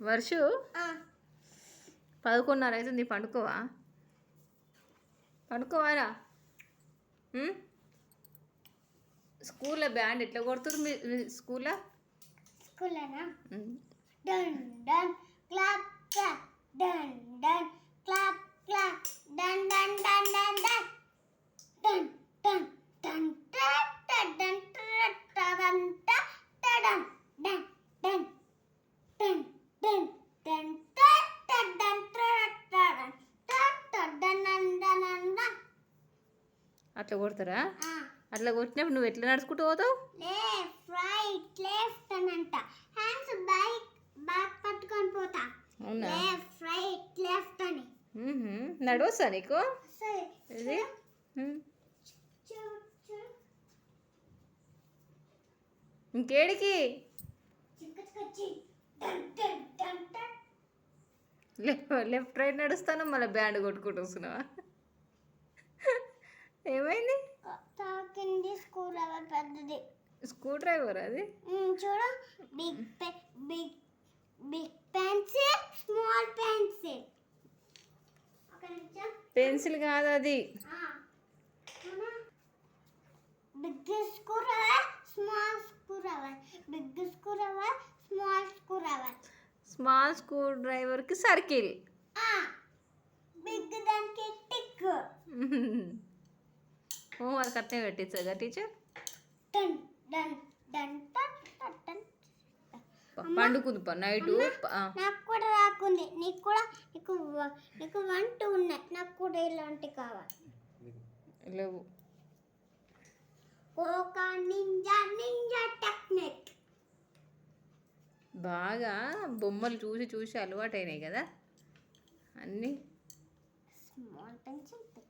వర్షు పదకొండున్నర అవుతుంది పండుకోవా పండుకోవారా? స్కూల్లో బ్యాండ్ ఎట్లా కొడుతుంది మీ స్కూల్లో స్కూల్లోనా ఉం. డన్ డన్ క్లాప్ క్లాప్ డన్ డన్ క్లాప్ క్లాప్ డన్ డన్ డన్ డన్ డన్ డన్ డన్ డన్ డన్ డన్ డన్ డన్ డన్ డన్ డన్ డన్ డన్ డన్ డన్ అట్లా కొడతారా? అట్లా కొట్టినప్పుడు నువ్వు ఎట్లా నడుచుకుంటూ పోతావు? రైట్ లెఫ్ట్ అని అంట హ్యాండ్స్ బైక్ బ్యాక్ పట్టుకొని పోతా. అవునా? లెఫ్ట్ రైట్ లెఫ్ట్ అని. నడవచ్చా నీకు? ఇది? ఇంకేడికి? లెఫ్ట్ రైట్ నడుస్తాను మళ్ళీ బ్యాండ్ కొట్టుకుంటూ వస్తున్నావా? ఏమైంది? తాకింది స్కూల్ అవ పెద్దది. స్క్రూ డ్రైవర్ అది? చూడు. Big big big pencil small pencil. Pencil కాదు అది. Big screw driver small screw driver big screw driver small screw driver small screw డ్రైవర్కి సర్కిల్. బిగ్ దానికి టిక్. హోంవర్క్ అట్నే పెట్టించదా టీచర్? పండుకుంది నైటు నాకు కూడా రాకుంది. నీకు కూడా నీకు నీకు వన్ టూ ఉన్నాయి. నాకు కూడా ఇలాంటి కావాలి. లేవు. ఒక నింజా నింజా టెక్నిక్. బాగా బొమ్మలు చూసి చూసి అలవాటైనాయి కదా. అన్నీ. Small pencil